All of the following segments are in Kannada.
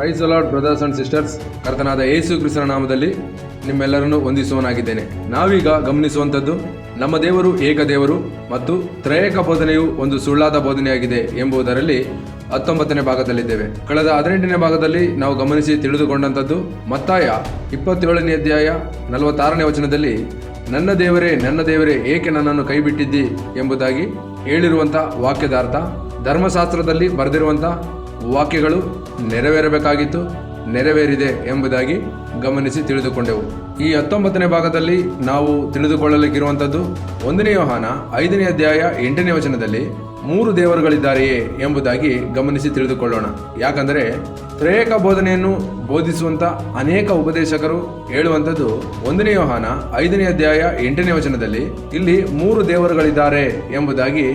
Praise a lot brothers and sisters ಕರ್ತನಾದ ಯೇಸು ಕ್ರಿಸ್ತನ ನಾಮದಲ್ಲಿ ನಿಮ್ಮೆಲ್ಲರನ್ನು ವಂದಿಸುವನಾಗಿದ್ದೇನೆ ನಾವೀಗ ಗಮನಿಸುವಂಥದ್ದು ನಮ್ಮ ದೇವರು ಏಕದೇವರು ಮತ್ತು ತ್ರಯಕ ಬೋಧನೆಯು ಒಂದು ಸುಳ್ಳಾದ ಬೋಧನೆಯಾಗಿದೆ ಎಂಬುದರಲ್ಲಿ ಹತ್ತೊಂಬತ್ತನೇ ಭಾಗದಲ್ಲಿದ್ದೇವೆ. ಕಳೆದ ಹದಿನೆಂಟನೇ ಭಾಗದಲ್ಲಿ ನಾವು ಗಮನಿಸಿ ತಿಳಿದುಕೊಂಡಂಥದ್ದು ಮತ್ತಾಯ ಇಪ್ಪತ್ತೇಳನೇ ಅಧ್ಯಾಯ ನಲವತ್ತಾರನೇ ವಚನದಲ್ಲಿ, ನನ್ನ ದೇವರೇ ನನ್ನ ದೇವರೇ, ಏಕೆ ನನ್ನನ್ನು ಕೈಬಿಟ್ಟಿದ್ದಿ? ಎಂಬುದಾಗಿ ಹೇಳಿರುವಂಥ ವಾಕ್ಯದ ಅರ್ಥ, ಧರ್ಮಶಾಸ್ತ್ರದಲ್ಲಿ ಬರೆದಿರುವಂಥ ವಾಕ್ಯಗಳು ನೆರವೇರಬೇಕಾಗಿತ್ತು, ನೆರವೇರಿದೆ ಎಂಬುದಾಗಿ ಗಮನಿಸಿ ತಿಳಿದುಕೊಂಡೆವು. ಈ ಹತ್ತೊಂಬತ್ತನೇ ಭಾಗದಲ್ಲಿ ನಾವು ತಿಳಿದುಕೊಳ್ಳಲಿಕ್ಕಿರುವಂಥದ್ದು ಒಂದನೇ ಯೋಹಾನ ಐದನೇ ಅಧ್ಯಾಯ ಎಂಟನೇ ವಚನದಲ್ಲಿ ಮೂರು ದೇವರುಗಳಿದ್ದಾರೆಯೇ ಎಂಬುದಾಗಿ ಗಮನಿಸಿ ತಿಳಿದುಕೊಳ್ಳೋಣ. ಯಾಕಂದರೆ ತ್ರೇಕ ಬೋಧನೆಯನ್ನು ಬೋಧಿಸುವಂಥ ಅನೇಕ ಉಪದೇಶಕರು ಹೇಳುವಂಥದ್ದು ಒಂದನೇ ಯೋಹಾನ ಐದನೇ ಅಧ್ಯಾಯ ಎಂಟನೇ ವಚನದಲ್ಲಿ ಇಲ್ಲಿ ಮೂರು ದೇವರುಗಳಿದ್ದಾರೆ ಎಂಬುದಾಗಿ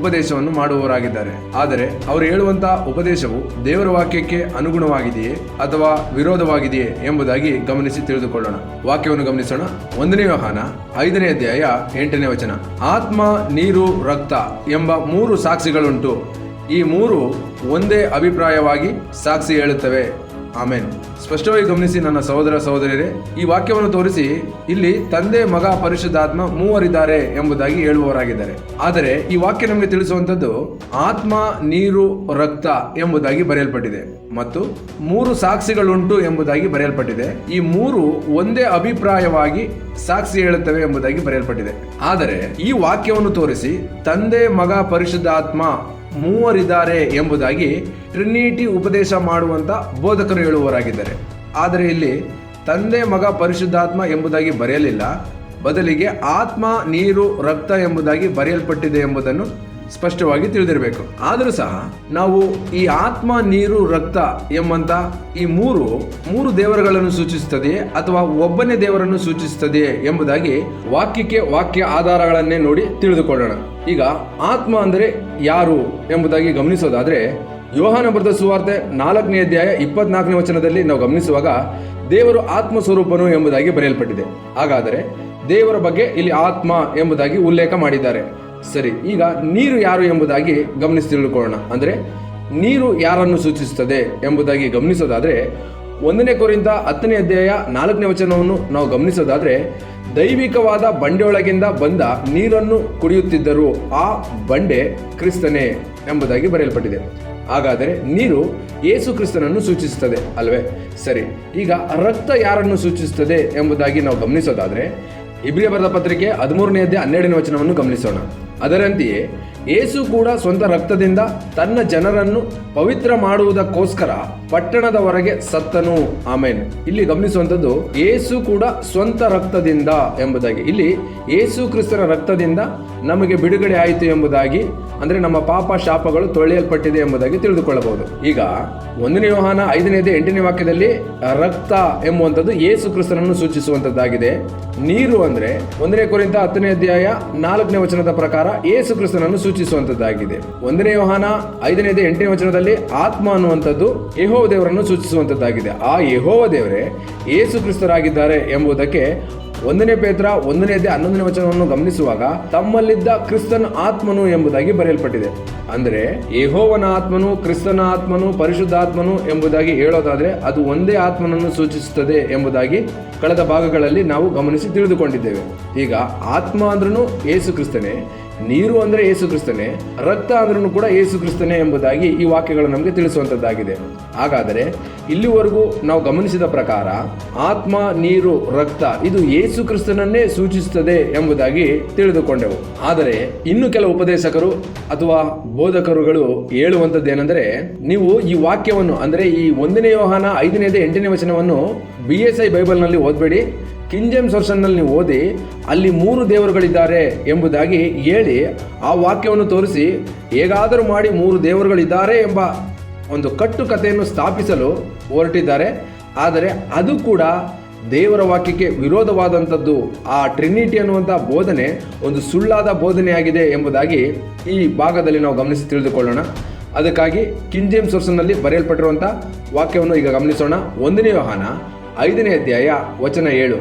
ಉಪದೇಶವನ್ನು ಮಾಡುವವರಾಗಿದ್ದಾರೆ. ಆದರೆ ಅವರು ಹೇಳುವಂತಹ ಉಪದೇಶವು ದೇವರ ವಾಕ್ಯಕ್ಕೆ ಅನುಗುಣವಾಗಿದೆಯೇ ಅಥವಾ ವಿರೋಧವಾಗಿದೆಯೇ ಎಂಬುದಾಗಿ ಗಮನಿಸಿ ತಿಳಿದುಕೊಳ್ಳೋಣ. ವಾಕ್ಯವನ್ನು ಗಮನಿಸೋಣ. ಒಂದನೇ ವ್ಯವಹಾನ ಐದನೇ ಅಧ್ಯಾಯ ಎಂಟನೇ ವಚನ. ಆತ್ಮ, ನೀರು, ರಕ್ತ ಎಂಬ ಮೂರು ಸಾಕ್ಷಿಗಳುಂಟು. ಈ ಮೂರು ಒಂದೇ ಅಭಿಪ್ರಾಯವಾಗಿ ಸಾಕ್ಷಿ ಹೇಳುತ್ತವೆ. ಆಮೇನ್. ಸ್ಪಷ್ಟವಾಗಿ ಗಮನಿಸಿ ನನ್ನ ಸಹೋದರ ಸಹೋದರಿಯರೇ, ಈ ವಾಕ್ಯವನ್ನು ತೋರಿಸಿ ಇಲ್ಲಿ ತಂದೆ ಮಗ ಪರಿಶುದ್ಧಾತ್ಮ ಮೂವರಿದ್ದಾರೆ ಎಂಬುದಾಗಿ ಹೇಳುವವರಾಗಿದ್ದಾರೆ. ಆದರೆ ಈ ವಾಕ್ಯ ನಮಗೆ ತಿಳಿಸುವಂತದ್ದು ಆತ್ಮ, ನೀರು, ರಕ್ತ ಎಂಬುದಾಗಿ ಬರೆಯಲ್ಪಟ್ಟಿದೆ ಮತ್ತು ಮೂರು ಸಾಕ್ಷಿಗಳುಂಟು ಎಂಬುದಾಗಿ ಬರೆಯಲ್ಪಟ್ಟಿದೆ. ಈ ಮೂರು ಒಂದೇ ಅಭಿಪ್ರಾಯವಾಗಿ ಸಾಕ್ಷಿ ಹೇಳುತ್ತವೆ ಎಂಬುದಾಗಿ ಬರೆಯಲ್ಪಟ್ಟಿದೆ. ಆದರೆ ಈ ವಾಕ್ಯವನ್ನು ತೋರಿಸಿ ತಂದೆ ಮಗ ಪರಿಶುದ್ಧಾತ್ಮ ಮೂವರಿದ್ದಾರೆ ಎಂಬುದಾಗಿ ಟ್ರಿನಿಟಿ ಉಪದೇಶ ಮಾಡುವಂತ ಬೋಧಕರು ಹೇಳುವವರಾಗಿದ್ದಾರೆ. ಆದರೆ ಇಲ್ಲಿ ತಂದೆ ಮಗ ಪರಿಶುದ್ಧಾತ್ಮ ಎಂಬುದಾಗಿ ಬರೆಯಲಿಲ್ಲ. ಬದಲಿಗೆ ಆತ್ಮ, ನೀರು, ರಕ್ತ ಎಂಬುದಾಗಿ ಬರೆಯಲ್ಪಟ್ಟಿದೆ ಎಂಬುದನ್ನು ಸ್ಪಷ್ಟವಾಗಿ ತಿಳಿದಿರಬೇಕು. ಆದರೂ ಸಹ ನಾವು ಈ ಆತ್ಮ, ನೀರು, ರಕ್ತ ಎಂಬಂತ ಈ ಮೂರು ಮೂರು ದೇವರುಗಳನ್ನು ಸೂಚಿಸುತ್ತದೆಯೇ ಅಥವಾ ಒಬ್ಬನೇ ದೇವರನ್ನು ಸೂಚಿಸುತ್ತದೆಯೇ ಎಂಬುದಾಗಿ ವಾಕ್ಯಕ್ಕೆ ವಾಕ್ಯ ಆಧಾರಗಳನ್ನೇ ನೋಡಿ ತಿಳಿದುಕೊಳ್ಳೋಣ. ಈಗ ಆತ್ಮ ಅಂದರೆ ಯಾರು ಎಂಬುದಾಗಿ ಗಮನಿಸೋದಾದ್ರೆ ಯೋಹಾನ ಬರೆದ ಸುವಾರ್ತೆ ನಾಲ್ಕನೇ ಅಧ್ಯಾಯ ಇಪ್ಪತ್ನಾಲ್ಕನೇ ವಚನದಲ್ಲಿ ನಾವು ಗಮನಿಸುವಾಗ ದೇವರು ಆತ್ಮ ಸ್ವರೂಪನು ಎಂಬುದಾಗಿ ಬರೆಯಲ್ಪಟ್ಟಿದೆ. ಹಾಗಾದರೆ ದೇವರ ಬಗ್ಗೆ ಇಲ್ಲಿ ಆತ್ಮ ಎಂಬುದಾಗಿ ಉಲ್ಲೇಖ ಮಾಡಿದ್ದಾರೆ. ಸರಿ, ಈಗ ನೀರು ಯಾರು ಎಂಬುದಾಗಿ ಗಮನಿಸಿ ತಿಳ್ಕೊಳ್ಳೋಣ ಅಂದರೆ, ನೀರು ಯಾರನ್ನು ಸೂಚಿಸುತ್ತದೆ ಎಂಬುದಾಗಿ ಗಮನಿಸೋದಾದರೆ, ಒಂದನೇ ಕೋರಿಂದ ಹತ್ತನೇ ಅಧ್ಯಾಯ ನಾಲ್ಕನೇ ವಚನವನ್ನು ನಾವು ಗಮನಿಸೋದಾದರೆ, ದೈವಿಕವಾದ ಬಂಡೆಯೊಳಗಿಂದ ಬಂದ ನೀರನ್ನು ಕುಡಿಯುತ್ತಿದ್ದರು ಆ ಬಂಡೆ ಕ್ರಿಸ್ತನೇ ಎಂಬುದಾಗಿ ಬರೆಯಲ್ಪಟ್ಟಿದೆ. ಹಾಗಾದರೆ ನೀರು ಏಸು ಕ್ರಿಸ್ತನನ್ನು ಸೂಚಿಸುತ್ತದೆ ಅಲ್ವೇ? ಸರಿ, ಈಗ ರಕ್ತ ಯಾರನ್ನು ಸೂಚಿಸುತ್ತದೆ ಎಂಬುದಾಗಿ ನಾವು ಗಮನಿಸೋದಾದರೆ ಇಬ್ರಿಯ ಬರೆದ ಪತ್ರಿಕೆ ಹದಿಮೂರನೇ ಅಧ್ಯಾಯ ಹನ್ನೆರಡನೇ ವಚನವನ್ನು ಗಮನಿಸೋಣ. ಅದರಂತೆಯೇ ಏಸು ಕೂಡ ಸ್ವಂತ ರಕ್ತದಿಂದ ತನ್ನ ಜನರನ್ನು ಪವಿತ್ರ ಮಾಡುವುದಕ್ಕೋಸ್ಕರ ಪಟ್ಟಣದ ಹೊರಗೆ ಸತ್ತನು. ಆಮೇನ್. ಇಲ್ಲಿ ಗಮನಿಸುವಂಥದ್ದು, ಏಸು ಕೂಡ ಸ್ವಂತ ರಕ್ತದಿಂದ ಎಂಬುದಾಗಿ. ಇಲ್ಲಿ ಏಸು ಕ್ರಿಸ್ತನ ರಕ್ತದಿಂದ ನಮಗೆ ಬಿಡುಗಡೆ ಆಯಿತು ಎಂಬುದಾಗಿ, ಅಂದರೆ ನಮ್ಮ ಪಾಪ ಶಾಪಗಳು ತೊಳೆಯಲ್ಪಟ್ಟಿದೆ ಎಂಬುದಾಗಿ ತಿಳಿದುಕೊಳ್ಳಬಹುದು. ಈಗ, ಒಂದನೇ ವಾಹನ ಐದನೇದೇ ಎಂಟನೇ ವಾಕ್ಯದಲ್ಲಿ, ರಕ್ತ ಎಂಬುವಂಥದ್ದು ಏಸು ಕ್ರಿಸ್ತನನ್ನು ಸೂಚಿಸುವಂತದ್ದಾಗಿದೆ ನೀರು ಅಂದ್ರೆ ಒಂದನೇ ಕುರಿತ ಹತ್ತನೇ ಅಧ್ಯಾಯ ನಾಲ್ಕನೇ ವಚನದ ಪ್ರಕಾರ ಏಸು ಕ್ರಿಸ್ತನನ್ನು ಸೂಚಿಸುವಂತದ್ದಾಗಿದೆ ಒಂದನೇ ವಾಹನ ಐದನೇದೇ ಎಂಟನೇ ವಚನದಲ್ಲಿ ಆತ್ಮ ಅನ್ನುವಂಥದ್ದು ಯಹೋವ ದೇವರನ್ನು ಸೂಚಿಸುವಂತದ್ದಾಗಿದೆ ಆ ಯಹೋವ ದೇವರೇ ಯೇಸು ಕ್ರಿಸ್ತರಾಗಿದ್ದಾರೆ ಎಂಬುದಕ್ಕೆ ಒಂದನೇ ಪೇತ್ರ ಒಂದನೇದೇ ಹನ್ನೊಂದನೇ ವಚನವನ್ನು ಗಮನಿಸುವಾಗ ತಮ್ಮಲ್ಲಿದ್ದ ಕ್ರಿಸ್ತನ ಆತ್ಮನು ಎಂಬುದಾಗಿ ಬರೆಯಲ್ಪಟ್ಟಿದೆ. ಅಂದರೆ ಯಹೋವನ ಆತ್ಮನು, ಕ್ರಿಸ್ತನ ಆತ್ಮನು, ಪರಿಶುದ್ಧಾತ್ಮನು ಎಂಬುದಾಗಿ ಹೇಳೋದಾದ್ರೆ ಅದು ಒಂದೇ ಆತ್ಮನನ್ನು ಸೂಚಿಸುತ್ತದೆ ಎಂಬುದಾಗಿ ಕಳೆದ ಭಾಗಗಳಲ್ಲಿ ನಾವು ಗಮನಿಸಿ ತಿಳಿದುಕೊಂಡಿದ್ದೇವೆ. ಈಗ ಆತ್ಮ ಅಂದ್ರೂ ಯೇಸು ಕ್ರಿಸ್ತನೇ ನೀರು ಅಂದರೆ ಏಸು ಕ್ರಿಸ್ತನೇ, ರಕ್ತ ಅಂದ್ರೂ ಕೂಡ ಏಸು ಕ್ರಿಸ್ತನೇ ಎಂಬುದಾಗಿ ಈ ವಾಕ್ಯಗಳು ನಮಗೆ ತಿಳಿಸುವಂಥದ್ದಾಗಿದೆ. ಹಾಗಾದರೆ, ಇಲ್ಲಿವರೆಗೂ ನಾವು ಗಮನಿಸಿದ ಪ್ರಕಾರ, ಆತ್ಮ, ನೀರು, ರಕ್ತ, ಇದು ಏಸು ಕ್ರಿಸ್ತನನ್ನೇ ಸೂಚಿಸುತ್ತದೆ ಎಂಬುದಾಗಿ ತಿಳಿದುಕೊಂಡೆವು. ಆದರೆ, ಇನ್ನು ಕೆಲವು ಉಪದೇಶಕರು ಅಥವಾ ಬೋಧಕರುಗಳು ಹೇಳುವಂಥದ್ದೇನೆಂದರೆ, ನೀವು ಈ ವಾಕ್ಯವನ್ನು, ಅಂದರೆ ಈ ಒಂದನೇ ಯೋಹಾನ ಐದನೇದೇ ಎಂಟನೇ ವಚನವನ್ನು ಬಿ ಎಸ್ ಐ ಬೈಬಲ್ನಲ್ಲಿ ಓದಬೇಡಿ. ಕಿಂಜೆಮ್ಸ್ ವರ್ಷನ್ನಲ್ಲಿ ನೀವು ಓದಿ ಅಲ್ಲಿ ಮೂರು ದೇವರುಗಳಿದ್ದಾರೆ ಎಂಬುದಾಗಿ ಹೇಳಿ ಆ ವಾಕ್ಯವನ್ನು ತೋರಿಸಿ ಹೇಗಾದರೂ ಮಾಡಿ ಮೂರು ದೇವರುಗಳಿದ್ದಾರೆ ಎಂಬ ಒಂದು ಕಟ್ಟುಕತೆಯನ್ನು ಸ್ಥಾಪಿಸಲು ಹೊರಟಿದ್ದಾರೆ. ಆದರೆ ಅದು ಕೂಡ ದೇವರ ವಾಕ್ಯಕ್ಕೆ ವಿರೋಧವಾದಂಥದ್ದು. ಆ ಟ್ರಿನಿಟಿ ಅನ್ನುವಂಥ ಬೋಧನೆ ಒಂದು ಸುಳ್ಳಾದ ಬೋಧನೆಯಾಗಿದೆ ಎಂಬುದಾಗಿ ಈ ಭಾಗದಲ್ಲಿ ನಾವು ಗಮನಿಸಿ ತಿಳಿದುಕೊಳ್ಳೋಣ. ಅದಕ್ಕಾಗಿ ಕಿಂಜೆಮ್ ಸೊರ್ಸನ್ನಲ್ಲಿ ಬರೆಯಲ್ಪಟ್ಟಿರುವಂಥ ವಾಕ್ಯವನ್ನು ಈಗ ಗಮನಿಸೋಣ. ಒಂದನೇ ವಾಹನ ಐದನೇ ಅಧ್ಯಾಯ ವಚನ ಏಳು.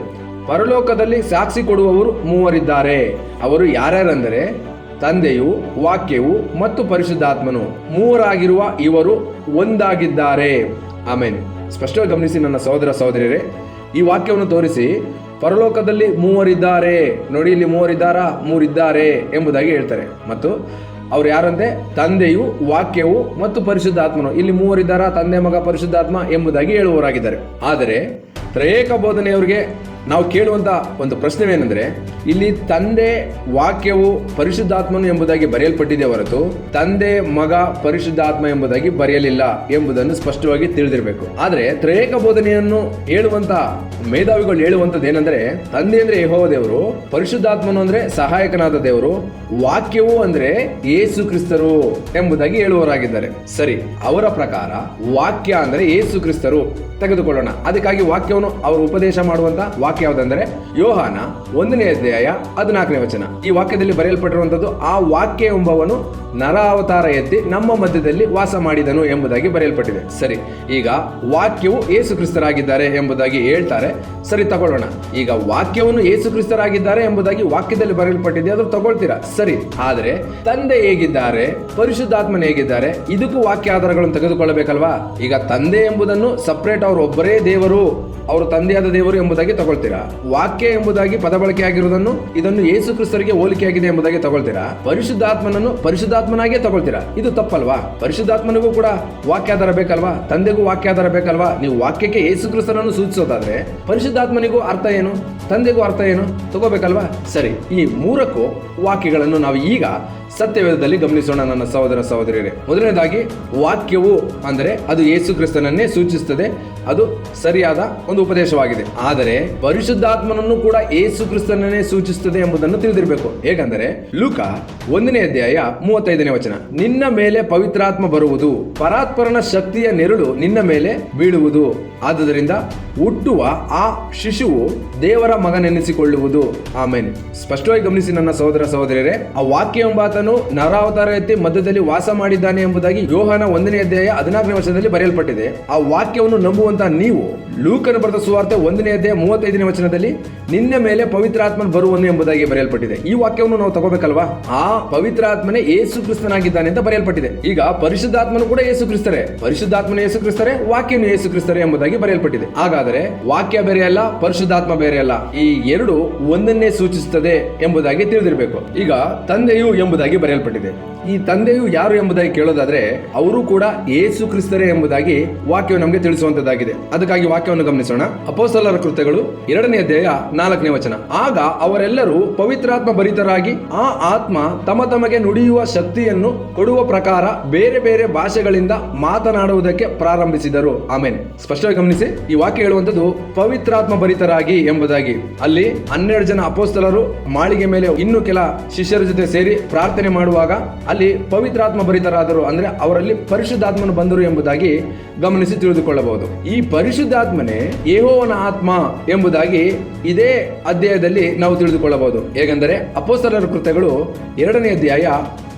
ಪರಲೋಕದಲ್ಲಿ ಸಾಕ್ಷಿ ಕೊಡುವವರು ಮೂವರಿದ್ದಾರೆ. ಅವರು ಯಾರ್ಯಾರೆಂದರೆ, ತಂದೆಯು, ವಾಕ್ಯವು ಮತ್ತು ಪರಿಶುದ್ಧಾತ್ಮನು. ಮೂವರಾಗಿರುವ ಇವರು ಒಂದಾಗಿದ್ದಾರೆ. ಆಮೇಲೆ ಸ್ಪಷ್ಟವಾಗಿ ಗಮನಿಸಿ ನನ್ನ ಸಹೋದರ ಸಹೋದರಿಯರೇ, ಈ ವಾಕ್ಯವನ್ನು ತೋರಿಸಿ ಪರಲೋಕದಲ್ಲಿ ಮೂವರಿದ್ದಾರೆ. ನೋಡಿ, ಇಲ್ಲಿ ಮೂವರಿದ್ದಾರಾ? ಮೂರಿದ್ದಾರೆ ಎಂಬುದಾಗಿ ಹೇಳ್ತಾರೆ. ಮತ್ತು ಅವ್ರು ಯಾರಂತೆ ತಂದೆಯು, ವಾಕ್ಯವು ಮತ್ತು ಪರಿಶುದ್ಧಾತ್ಮನು. ಇಲ್ಲಿ ಮೂವರಿದ್ದಾರಾ? ತಂದೆ ಮಗ ಪರಿಶುದ್ಧಾತ್ಮ ಎಂಬುದಾಗಿ ಹೇಳುವವರಾಗಿದ್ದಾರೆ. ಆದರೆ ತ್ರಯೇಕ ಬೋಧನೆಯವರಿಗೆ ನಾವು ಕೇಳುವಂಥ ಒಂದು ಪ್ರಶ್ನೆವೇನೆಂದರೆ, ಇಲ್ಲಿ ತಂದೆ ವಾಕ್ಯವು ಪರಿಶುದ್ಧಾತ್ಮನು ಎಂಬುದಾಗಿ ಬರೆಯಲ್ಪಟ್ಟಿದೆ ಹೊರತು ತಂದೆ ಮಗ ಪರಿಶುದ್ಧಾತ್ಮ ಎಂಬುದಾಗಿ ಬರೆಯಲಿಲ್ಲ ಎಂಬುದನ್ನು ಸ್ಪಷ್ಟವಾಗಿ ತಿಳಿದಿರಬೇಕು. ಆದರೆ ತ್ರಯೇಕ ಬೋಧನೆಯನ್ನು ಹೇಳುವಂಥ ಮೇಧಾವಿಗಳು ಹೇಳುವಂತದ್ದು ಏನಂದ್ರೆ, ತಂದೆ ಅಂದ್ರೆ ಯಹೋವ ದೇವರು, ಪರಿಶುದ್ಧಾತ್ಮನು ಅಂದ್ರೆ ಸಹಾಯಕನಾದ ದೇವರು, ವಾಕ್ಯವು ಅಂದ್ರೆ ಯೇಸು ಕ್ರಿಸ್ತರು ಎಂಬುದಾಗಿ ಹೇಳುವವರಾಗಿದ್ದಾರೆ. ಸರಿ, ಅವರ ಪ್ರಕಾರ ವಾಕ್ಯ ಅಂದ್ರೆ ಯೇಸು ಕ್ರಿಸ್ತರು ತೆಗೆದುಕೊಳ್ಳೋಣ. ಅದಕ್ಕಾಗಿ ವಾಕ್ಯವನ್ನು ಅವರು ಉಪದೇಶ ಮಾಡುವಂತ, ವಾಕ್ಯ ಯಾವುದಂದ್ರೆ ಯೋಹಾನ ಒಂದನೇ ಅಧ್ಯಾಯ ಹದಿನಾಲ್ಕನೇ ವಚನ. ಈ ವಾಕ್ಯದಲ್ಲಿ ಬರೆಯಲ್ಪಟ್ಟಿರುವಂತದ್ದು ಆ ವಾಕ್ಯ ಎಂಬವನು ನರ ಅವತಾರ ಎತ್ತಿ ನಮ್ಮ ಮಧ್ಯದಲ್ಲಿ ವಾಸ ಮಾಡಿದನು ಎಂಬುದಾಗಿ ಬರೆಯಲ್ಪಟ್ಟಿದೆ. ಸರಿ, ಈಗ ವಾಕ್ಯವು ಏಸು ಕ್ರಿಸ್ತರಾಗಿದ್ದಾರೆ ಎಂಬುದಾಗಿ ಹೇಳ್ತಾರೆ. ಸರಿ, ತಗೊಳ್ಳೋಣ. ಈಗ ವಾಕ್ಯವನ್ನು ಏಸು ಕ್ರಿಸ್ತರಾಗಿದ್ದಾರೆ ಎಂಬುದಾಗಿ ವಾಕ್ಯದಲ್ಲಿ ಬರೆಯಲ್ಪಟ್ಟಿದೆ, ಅದು ತಗೊಳ್ತೀರಾ? ಸರಿ, ಆದರೆ ತಂದೆ ಹೇಗಿದ್ದಾರೆ? ಪರಿಶುದ್ಧಾತ್ಮನ ಹೇಗಿದ್ದಾರೆ? ಇದಕ್ಕೂ ವಾಕ್ಯ ಆಧಾರಗಳನ್ನು ತೆಗೆದುಕೊಳ್ಳಬೇಕಲ್ವಾ? ಈಗ ತಂದೆ ಎಂಬುದನ್ನು ಸಪರೇಟ್ ಅವರು ಒಬ್ಬರೇ ದೇವರು, ಅವರು ತಂದೆಯಾದ ದೇವರು ಎಂಬುದಾಗಿ ತಗೊಳ್ತೀರಾ? ವಾಕ್ಯ ಎಂಬುದಾಗಿ ಪದ ಬಳಕೆ ಆಗಿರುವುದನ್ನು, ಇದನ್ನು ಯೇಸು ಕ್ರಿಸ್ತರಿಗೆ ಹೋಲಿಕೆಯಾಗಿದೆ ಎಂಬುದಾಗಿ ತಗೊಳ್ತೀರಾ? ಪರಿಶುದ್ಧಾತ್ಮನನ್ನು ಪರಿಶುದ್ಧಾತ್ಮನಾಗೇ ತಗೊಳ್ತೀರಾ? ಇದು ತಪ್ಪಲ್ವಾ? ಪರಿಶುದ್ಧಾತ್ಮನಿಗೂ ಕೂಡ ವಾಕ್ಯಾಧಾರ ಬೇಕಲ್ವಾ? ತಂದೆಗೂ ವಾಕ್ಯಾಧಾರ ಬೇಕಲ್ವಾ? ನೀವು ವಾಕ್ಯಕ್ಕೆ ಯೇಸು ಕ್ರಿಸ್ತನನ್ನು ಸೂಚಿಸೋದಾದ್ರೆ, ಪರಿಶುದ್ಧಾತ್ಮನಿಗೂ ಅರ್ಥ ಏನು? ತಂದೆಗೂ ಅರ್ಥ ಏನು? ತಗೋಬೇಕಲ್ವಾ? ಸರಿ, ಈ ಮೂರಕ್ಕೂ ವಾಕ್ಯಗಳನ್ನು ನಾವು ಈಗ ಸತ್ಯವೇದದಲ್ಲಿ ಗಮನಿಸೋಣ ನನ್ನ ಸಹೋದರ ಸಹೋದರಿಯರೇ. ಮೊದಲನೇದಾಗಿ, ವಾಕ್ಯವು ಅಂದರೆ ಅದು ಯೇಸು ಕ್ರಿಸ್ತನನ್ನೇ ಸೂಚಿಸುತ್ತದೆ. ಅದು ಸರಿಯಾದ ಒಂದು ಉಪದೇಶವಾಗಿದೆ. ಆದರೆ ಪರಿಶುದ್ಧಾತ್ಮನನ್ನು ಕೂಡ ಯೇಸು ಕ್ರಿಸ್ತನನ್ನೇ ಸೂಚಿಸುತ್ತದೆ ಎಂಬುದನ್ನು ತಿಳಿದಿರಬೇಕು. ಹೇಗಂದರೆ, ಲೂಕ ಒಂದನೇ ಅಧ್ಯಾಯ ಮೂವತ್ತೈದನೇ ವಚನ. ನಿನ್ನ ಮೇಲೆ ಪವಿತ್ರಾತ್ಮ ಬರುವುದು, ಪರಾತ್ಪರನ ಶಕ್ತಿಯ ನೆರಳು ನಿನ್ನ ಮೇಲೆ ಬೀಳುವುದು. ಆದುದರಿಂದ ಹುಟ್ಟುವ ಆ ಶಿಶುವು ದೇವರ ಮಗನೆನಿಸಿಕೊಳ್ಳುವುದು. ಆಮೇನ್. ಸ್ಪಷ್ಟವಾಗಿ ಗಮನಿಸಿ ನನ್ನ ಸಹೋದರ ಸಹೋದರಿಯರೇ, ಆ ವಾಕ್ಯ ಎಂಬಾತನು ನರಾವತಾರ ಎತ್ತಿ ಮಧ್ಯದಲ್ಲಿ ವಾಸ ಮಾಡಿದ್ದಾನೆ ಎಂಬುದಾಗಿ ಯೋಹನ ಒಂದನೇ ಅಧ್ಯಾಯ ಹದಿನಾಲ್ಕನೇ ವಚನದಲ್ಲಿ ಬರೆಯಲ್ಪಟ್ಟಿದೆ. ಆ ವಾಕ್ಯವನ್ನು ನಂಬುವಂತ ನೀವು, ಲೂಕನ ಬರೆದ ಸುವಾರ್ತೆ ಒಂದನೇ ಅಧ್ಯಾಯ ಮೂವತ್ತೈದನೇ ವಚನದಲ್ಲಿ, ನಿನ್ನ ಮೇಲೆ ಪವಿತ್ರಾತ್ಮನ್ ಬರುವನು ಎಂಬುದಾಗಿ ಬರೆಯಲ್ಪಟ್ಟಿದೆ. ಈ ವಾಕ್ಯವನ್ನು ನಾವು ತಗೋಬೇಕಲ್ವಾ? ಆ ಪವಿತ್ರಾತ್ಮನೇ ಯೇಸು ಕ್ರಿಸ್ತನಾಗಿದ್ದಾನೆ ಅಂತ ಬರೆಯಲ್ಪಟ್ಟಿದೆ. ಈಗ ಪರಿಶುದ್ಧಾತ್ಮನು ಕೂಡ ಯೇಸು ಕ್ರಿಸ್ತರೇ. ಪರಿಶುದ್ಧಾತ್ಮನ ಯೇಸು ಕ್ರಿಸ್ತರೇ, ವಾಕ್ಯನು ಯೇಸು ಕ್ರಿಸ್ತರೇ ಎಂಬುದಾಗಿ ಬರೆಯಲ್ಪಟ್ಟಿದೆ. ಹಾಗಾದರೆ ವಾಕ್ಯ ಬೇರೆ ಅಲ್ಲ, ಪರಿಶುದ್ಧಾತ್ಮ ಬೇರೆ ಅಲ್ಲ, ಈ ಎರಡು ಒಂದನ್ನೇ ಸೂಚಿಸುತ್ತದೆ ಎಂಬುದಾಗಿ ತಿಳಿದಿರಬೇಕು. ಈಗ ತಂದೆಯು ಎಂಬುದಾಗಿ ಬರೆಯಲ್ಪಟ್ಟಿದೆ. ಈ ತಂದೆಯು ಯಾರು ಎಂಬುದಾಗಿ ಕೇಳೋದಾದ್ರೆ ಅವರು ಕೂಡ ಏಸು ಕ್ರಿಸ್ತರೇ ಎಂಬುದಾಗಿ ವಾಕ್ಯವು ನಮಗೆ ತಿಳಿಸುವಂತದ್ದಾಗಿದೆ. ಅದಕ್ಕಾಗಿ ವಾಕ್ಯವನ್ನು ಗಮನಿಸೋಣ. ಅಪೋಸಲರ ಕೃತ್ಯಗಳು ಎರಡನೇ ಅಧ್ಯಾಯ ನಾಲ್ಕನೇ ವಚನ. ಆಗ ಅವರೆಲ್ಲರೂ ಪವಿತ್ರಾತ್ಮ ಭರಿತರಾಗಿ ಆ ಆತ್ಮ ತಮ್ಮ ತಮಗೆ ನುಡಿಯುವ ಶಕ್ತಿಯನ್ನು ಕೊಡುವ ಪ್ರಕಾರ ಬೇರೆ ಬೇರೆ ಭಾಷೆಗಳಿಂದ ಮಾತನಾಡುವುದಕ್ಕೆ ಪ್ರಾರಂಭಿಸಿದರು. ಆಮೇನ್. ಸ್ಪಷ್ಟವಾಗಿ ಗಮನಿಸಿ, ಈ ವಾಕ್ಯ ಹೇಳುವಂತದ್ದು ಪವಿತ್ರಾತ್ಮ ಭರಿತರಾಗಿ ಎಂಬುದಾಗಿ. ಅಲ್ಲಿ ಹನ್ನೆರಡು ಜನ ಅಪೋಸ್ತಲರು ಮಾಳಿಗೆ ಮೇಲೆ ಇನ್ನು ಕೆಲ ಶಿಷ್ಯರ ಜೊತೆ ಸೇರಿ ಪ್ರಾರ್ಥನೆ ಮಾಡುವಾಗ ಅಲ್ಲಿ ಪವಿತ್ರಾತ್ಮ ಭರಿತರಾದರು ಅಂದರೆ ಅವರಲ್ಲಿ ಪರಿಶುದ್ಧಾತ್ಮನು ಬಂದರು ಎಂಬುದಾಗಿ ಗಮನಿಸಿ ತಿಳಿದುಕೊಳ್ಳಬಹುದು. ಈ ಪರಿಶುದ್ಧಾತ್ಮನೇ ಯೆಹೋವನ ಆತ್ಮ ಎಂಬುದಾಗಿ ಇದೇ ಅಧ್ಯಾಯದಲ್ಲಿ ನಾವು ತಿಳಿದುಕೊಳ್ಳಬಹುದು. ಹೇಗೆಂದರೆ ಅಪೋಸ್ತಲರ ಕೃತ್ಯಗಳು ಎರಡನೇ ಅಧ್ಯಾಯ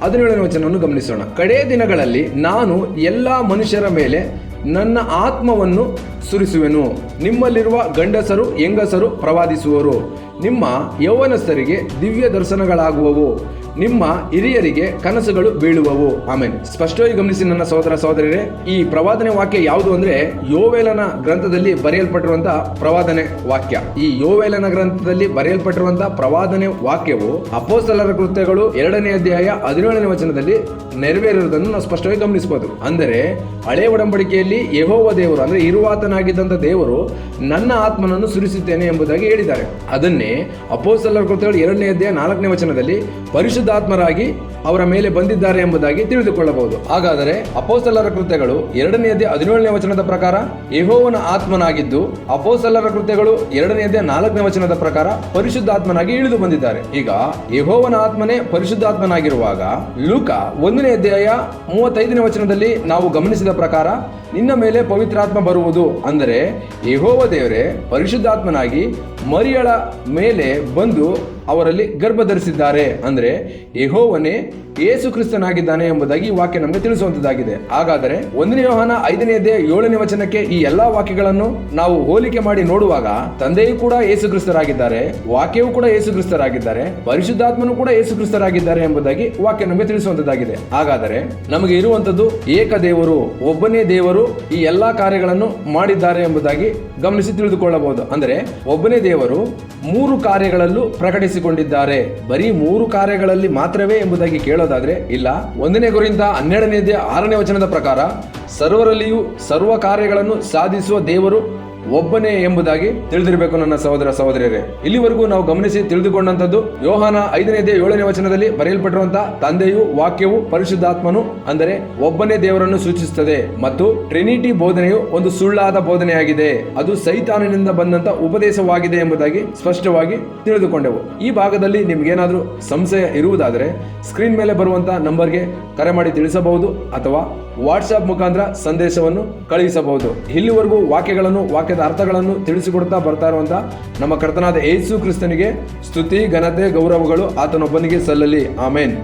ಹದಿನೇಳನೇ ವಚನವನ್ನು ಗಮನಿಸೋಣ. ಕಡೇ ದಿನಗಳಲ್ಲಿ ನಾನು ಎಲ್ಲ ಮನುಷ್ಯರ ಮೇಲೆ ನನ್ನ ಆತ್ಮವನ್ನು ಸುರಿಸುವೆನು. ನಿಮ್ಮಲ್ಲಿರುವ ಗಂಡಸರು, ಹೆಂಗಸರು ಪ್ರವಾದಿಸುವರು. ನಿಮ್ಮ ಯೌವನಸ್ಥರಿಗೆ ದಿವ್ಯ ದರ್ಶನಗಳಾಗುವವು ನಿಮ್ಮ ಹಿರಿಯರಿಗೆ ಕನಸುಗಳು ಬೀಳುವವು. ಆಮೇಲೆ ಸ್ಪಷ್ಟವಾಗಿ ಗಮನಿಸಿ ನನ್ನ ಸಹೋದರ ಸಹೋದರಿಯರೇ, ಈ ಪ್ರವಾದನೆ ವಾಕ್ಯ ಯಾವುದು ಅಂದ್ರೆ ಯೋವೇಲನ ಗ್ರಂಥದಲ್ಲಿ ಬರೆಯಲ್ಪಟ್ಟಿರುವಂತಹ ಪ್ರವಾದನೆ ವಾಕ್ಯ. ಈ ಯೋವೇಲನ ಗ್ರಂಥದಲ್ಲಿ ಬರೆಯಲ್ಪಟ್ಟಿರುವಂತಹ ಪ್ರವಾದನೆ ವಾಕ್ಯವು ಅಪೋಸಲರ ಕೃತ್ಯಗಳು ಎರಡನೇ ಅಧ್ಯಾಯ ಹದಿನೇಳನೇ ವಚನದಲ್ಲಿ ನೆರವೇರಿರುವುದನ್ನು ನಾವು ಸ್ಪಷ್ಟವಾಗಿ ಗಮನಿಸಬಹುದು. ಅಂದರೆ, ಹಳೆ ಒಡಂಬಡಿಕೆಯಲ್ಲಿ ಯಹೋವ ದೇವರು, ಅಂದ್ರೆ ಇರುವಾತನಾಗಿದ್ದಂಥ ದೇವರು ನನ್ನ ಆತ್ಮನನ್ನು ಸುರಿಸುತ್ತೇನೆ ಎಂಬುದಾಗಿ ಹೇಳಿದ್ದಾರೆ. ಅದನ್ನೇ ಅಪೋಸಲರ ಕೃತ್ಯಗಳು ಎರಡನೇ ಅಧ್ಯಾಯ ನಾಲ್ಕನೇ ವಚನದಲ್ಲಿ ಪರಿಶುದ್ಧಾತ್ಮರಾಗಿ ಅವರ ಮೇಲೆ ಬಂದಿದ್ದಾರೆ ಎಂಬುದಾಗಿ ತಿಳಿದುಕೊಳ್ಳಬಹುದು. ಹಾಗಾದರೆ ಅಪೋಸಲರ ಕೃತ್ಯಗಳು ಎರಡನೆಯದೇ ಹದಿನೇಳನೇ ವಚನದ ಪ್ರಕಾರ? ಯಹೋವನ ಆತ್ಮನಾಗಿದ್ದು ಅಪೋಸಲರ ಕೃತ್ಯಗಳು ಎರಡನೆಯದೇ ನಾಲ್ಕನೇ ವಚನದ ಪ್ರಕಾರ ಪರಿಶುದ್ಧಾತ್ಮನಾಗಿ ಇಳಿದು ಬಂದಿದ್ದಾರೆ. ಈಗ ಯಹೋವನ ಆತ್ಮನೇ ಪರಿಶುದ್ಧಾತ್ಮನಾಗಿರುವಾಗ ಲೂಕ ಒಂದನೇ ಅಧ್ಯಾಯ ಮೂವತ್ತೈದನೇ ವಚನದಲ್ಲಿ ನಾವು ಗಮನಿಸಿದ ಪ್ರಕಾರ ನಿನ್ನ ಮೇಲೆ ಪವಿತ್ರಾತ್ಮ ಬರುವುದು ಅಂದರೆ ಯಹೋವ ದೇವರೇ, ಪರಿಶುದ್ಧಾತ್ಮನಾಗಿ ಮರಿಯಳ ಮೇಲೆ ಬಂದು ಅವರಲ್ಲಿ ಗರ್ಭಧರಿಸಿದ್ದಾರೆ. ಅಂದರೆ ಯಹೋವನೇ ಯೇಸು ಕ್ರಿಸ್ತನಾಗಿದ್ದಾನೆ ಎಂಬುದಾಗಿ ವಾಕ್ಯ ನಮಗೆ ತಿಳಿಸುವಂತದ್ದಾಗಿದೆ. ಹಾಗಾದರೆ ಒಂದನೇ ವಾಹನ ಐದನೇ ಅಧ್ಯಾಯ ಏಳನೇ ವಚನಕ್ಕೆ ಈ ಎಲ್ಲಾ ವಾಕ್ಯಗಳನ್ನು ನಾವು ಹೋಲಿಕೆ ಮಾಡಿ ನೋಡುವಾಗ ತಂದೆಯೂ ಕೂಡ ಯೇಸು ಕ್ರಿಸ್ತರಾಗಿದ್ದಾರೆ, ವಾಕ್ಯವೂ ಕೂಡ ಯೇಸು ಕ್ರಿಸ್ತರಾಗಿದ್ದಾರೆ, ಪರಿಶುದ್ಧಾತ್ಮನು ಕೂಡ ಯೇಸು ಕ್ರಿಸ್ತರಾಗಿದ್ದಾರೆ ಎಂಬುದಾಗಿ ವಾಕ್ಯ ನಮಗೆ ತಿಳಿಸುವಂತದ್ದಾಗಿದೆ. ಹಾಗಾದರೆ ನಮಗೆ ಇರುವಂತದ್ದು ಏಕ ದೇವರು, ಒಬ್ಬನೇ ದೇವರು ಈ ಎಲ್ಲಾ ಕಾರ್ಯಗಳನ್ನು ಮಾಡಿದ್ದಾರೆ ಎಂಬುದಾಗಿ ಗಮನಿಸಿ ತಿಳಿದುಕೊಳ್ಳಬಹುದು. ಅಂದರೆ ಒಬ್ಬನೇ ದೇವರು ಮೂರು ಕಾರ್ಯಗಳಲ್ಲೂ ಪ್ರಕಟಿಸಿಕೊಂಡಿದ್ದಾರೆ, ಬರೀ ಮೂರು ಕಾರ್ಯಗಳಲ್ಲಿ ಮಾತ್ರವೇ ಎಂಬುದಾಗಿ ಕೇಳೋದಾದ್ರೆ ಇಲ್ಲ ಒಂದನೇ ಗುರಿಂದ ಹನ್ನೆರಡನೇ ಆರನೇ ವಚನದ ಪ್ರಕಾರ ಸರ್ವರಲ್ಲಿಯೂ ಸರ್ವ ಕಾರ್ಯಗಳನ್ನು ಸಾಧಿಸುವ ದೇವರು ಒಬ್ಬನೇ ಎಂಬುದಾಗಿ ತಿಳಿದಿರಬೇಕು ನನ್ನ ಸಹೋದರ ಸಹೋದರಿಯರೇ. ಇಲ್ಲಿವರೆಗೂ ನಾವು ಗಮನಿಸಿ ತಿಳಿದುಕೊಂಡಂತದ್ದು ಯೋಹಾನ ಐದನೇ ಏಳನೇ ವಚನದಲ್ಲಿ ಬರೆಯಲ್ಪಟ್ಟಿರುವಂತಹ ತಂದೆಯು ವಾಕ್ಯವು ಪರಿಶುದ್ಧಾತ್ಮನು ಅಂದರೆ ಒಬ್ಬನೇ ದೇವರನ್ನು ಸೂಚಿಸುತ್ತದೆ ಮತ್ತು ಟ್ರಿನಿಟಿ ಬೋಧನೆಯು ಒಂದು ಸುಳ್ಳಾದ ಬೋಧನೆಯಾಗಿದೆ. ಅದು ಸೈತಾನನಿಂದ ಬಂದಂತ ಉಪದೇಶವಾಗಿದೆ ಎಂಬುದಾಗಿ ಸ್ಪಷ್ಟವಾಗಿ ತಿಳಿದುಕೊಂಡೆವು. ಈ ಭಾಗದಲ್ಲಿ ನಿಮ್ಗೇನಾದ್ರೂ ಸಂಶಯ ಇರುವುದಾದರೆ ಸ್ಕ್ರೀನ್ ಮೇಲೆ ಬರುವಂತಹ ನಂಬರ್ಗೆ ಕರೆ ಮಾಡಿ ತಿಳಿಸಬಹುದು ಅಥವಾ ವಾಟ್ಸ್ಆಪ್ ಮುಖಾಂತರ ಸಂದೇಶವನ್ನು ಕಳುಹಿಸಬಹುದು. ಇಲ್ಲಿವರೆಗೂ ವಾಕ್ಯಗಳನ್ನು ವಾಕ್ಯದ ಅರ್ಥಗಳನ್ನು ತಿಳಿಸಿಕೊಡ್ತಾ ಬರ್ತಾ ಇರುವಂತಹ ನಮ್ಮ ಕರ್ತನಾದ ಏಸು ಕ್ರಿಸ್ತನಿಗೆ ಸ್ತುತಿ, ಘನತೆ, ಗೌರವಗಳು ಆತನೊಬ್ಬನಿಗೆ ಸಲ್ಲಲಿ. ಆಮೇನ್.